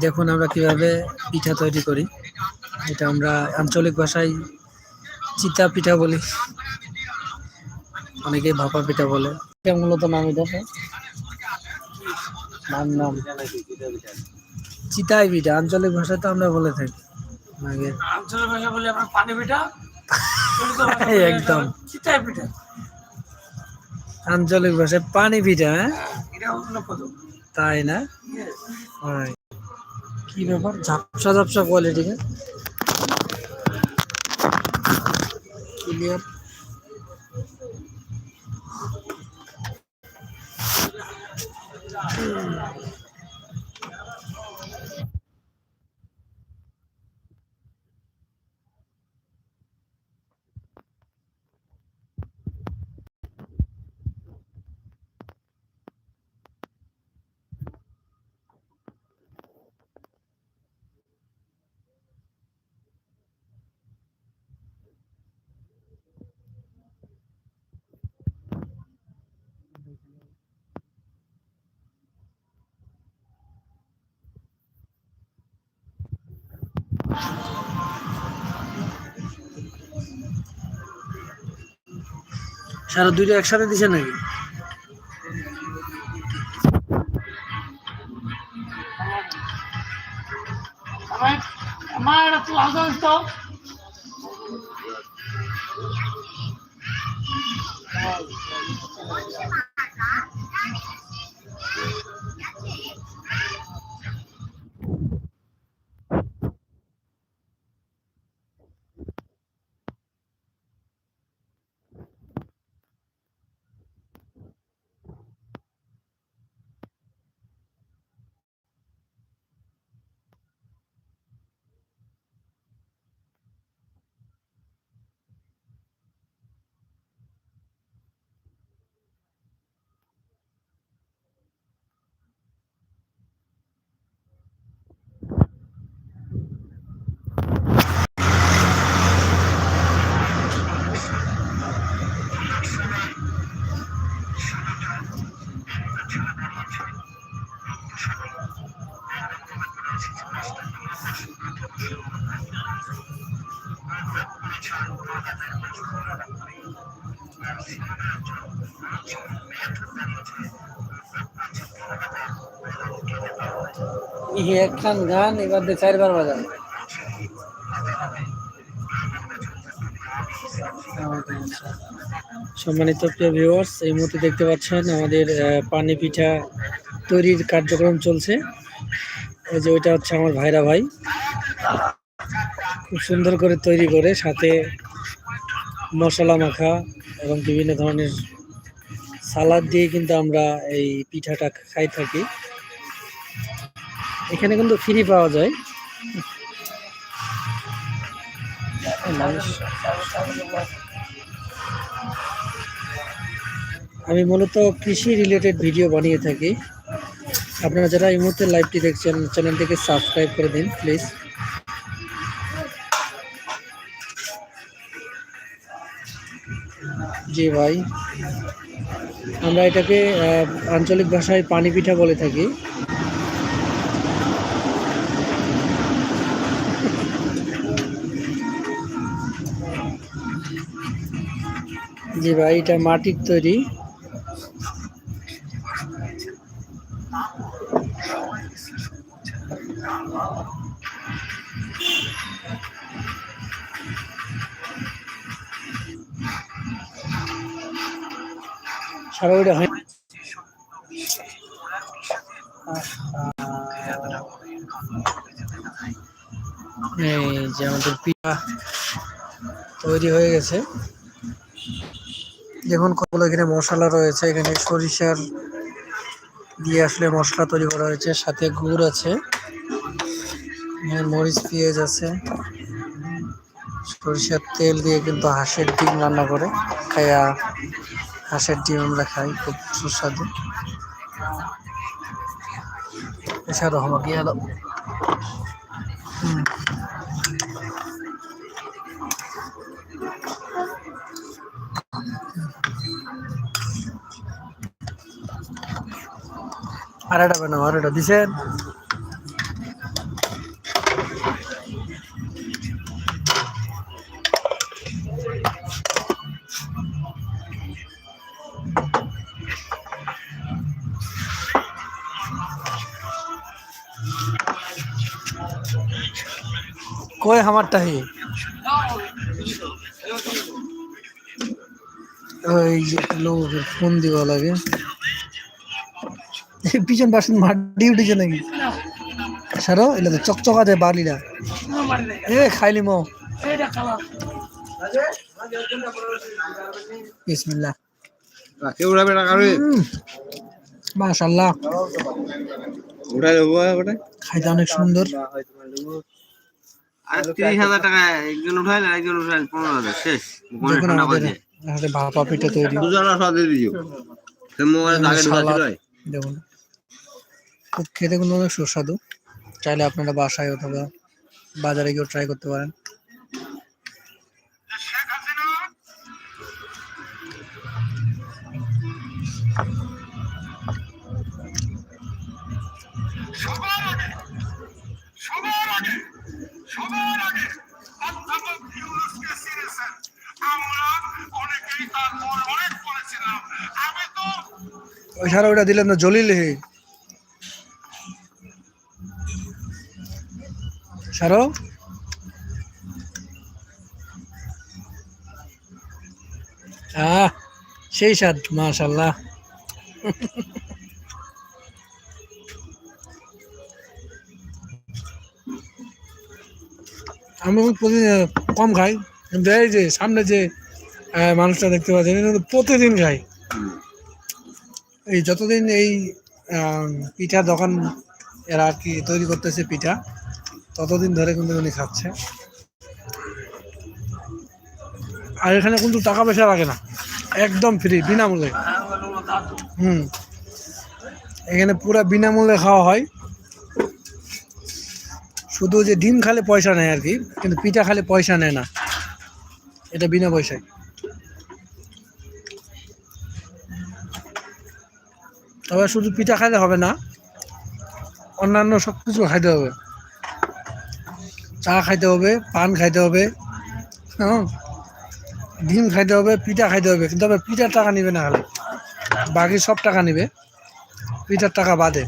দেখুন আমরা কীভাবে পিঠা তৈরি করি। এটা আমরা আঞ্চলিক ভাষায় চিতা পিঠা বলি। অনেকে ভাপা পিঠা বলে। এটা মূলত নাম এটা নাম নাম। চিতাই পিঠা। আঞ্চলিক ভাষায় তো আমরা বলে থাকি। আগে আঞ্চলিক ভাষা বলি আমরা পানি পিঠা। চলিত ভাষা বলি একদম। চিতাই পিঠা। আঞ্চলিক ভাষায় পানি পিঠা হ্যাঁ? পদক তাই না? হয়। কি ব্যাপার? ঝাপসা ঝাপসা কোয়ালিটি ক্লিয়ার সারা দুইটা একসাথে দিছে নাকি? আমার তো এই একখান গান, এবার চারবার বাজাবে সম্মানিত প্রিয় ভিউয়ার্স এই মুহূর্তে দেখতে পাচ্ছেন আমাদের পানি পিঠা তৈরির কার্যক্রম চলছে। এই যে ওইটা হচ্ছে আমার ভাইরা ভাই। খুব সুন্দর করে তৈরি করে, সাথে মশলা মাখা এবং বিভিন্ন ধরনের সালাদ দিয়ে কিন্তু আমরা এই পিঠাটা খাই থাকি। এখানে কিন্তু ফ্রি পাওয়া যায়। আমি মূলত কৃষি রিলেটেড ভিডিও বানিয়ে থাকি। আপনারা যারা এই মুহূর্তে লাইভটি দেখছেন, চ্যানেলটিকে সাবস্ক্রাইব করে দিন প্লিজ জি ভাই। আমরা এটাকে আঞ্চলিক ভাষায় পানি পিঠা বলে থাকি। জি ভাই এটা মাটির তৈরি। সারা ওইটা হয়। এই যে আমাদের পিঠা তৈরি হয়ে গেছে। দেখুন কতগুলো এখানে মশলা রয়েছে। এখানে সরিষার দিয়ে আসলে মশলা তৈরি করা হয়েছে। সাথে গুড় আছে। মরিচ, পেঁয়াজ আছে। সরিষার তেল দিয়ে কিন্তু হাঁসের ডিম রান্না করে। খাইয়া হাঁসের ডিম আমরা খাই, খুব সুস্বাদু এছাড়াও হলো গিয়ে হলো হুম। আর এটা বানাও আর এটা দিছেন কই আমারটা হে? ওই যে লোকের ফোন দিবা লাগে। পিছন পাশে মাটি উঠেছে নাকি? সারো এলে তো চকচকা দেয় বালিরা। এ খাইলি মো। বিসমিল্লাহ। মাশাল্লাহ খাইতে অনেক সুন্দর। ভাপা পিঠা তৈরি। দুজন সব দিয়ে দিও। সে মোবাইলে আগে ঢুকাছিল দেখুন খুব খেতে কিন্তু অনেক সুস্বাদু। চাইলে আপনারা বাসায় অথবা বাজারে গিয়েও ট্রাই করতে পারেন। ওই ওটা দিলেন না, জলিল হে। সেই স্বাদ, মাশাল্লাহ। আমি প্রতিদিন কম খাই। কিন্তু এই যে, সামনে যে মানুষটা দেখতে পাচ্ছি প্রতিদিন খাই। এই যতদিন এই পিঠা দোকান এরা আর কি তৈরি করতেছে পিঠা, ততদিন ধরে কিন্তু উনি খাচ্ছে। আর এখানে কিন্তু টাকা পয়সা লাগে না, একদম ফ্রি বিনামূল্যে। হুম। এখানে পুরো বিনামূল্যে খাওয়া হয়। শুধু যে ডিম খালে পয়সা নেয় আর কি, কিন্তু পিঠা খালে পয়সা নেয় না, এটা বিনা পয়সায়। তবে শুধু পিঠা খাইলে হবে না, অন্যান্য সব কিছু খাইতে হবে। চা খাইতে হবে, পান খাইতে হবে হ্যাঁ? ডিম খাইতে হবে, পিঠা খাইতে হবে, কিন্তু তবে পিঠার টাকা নিবে না হলে বাকি সব টাকা নিবে, পিঠার টাকা বাদে।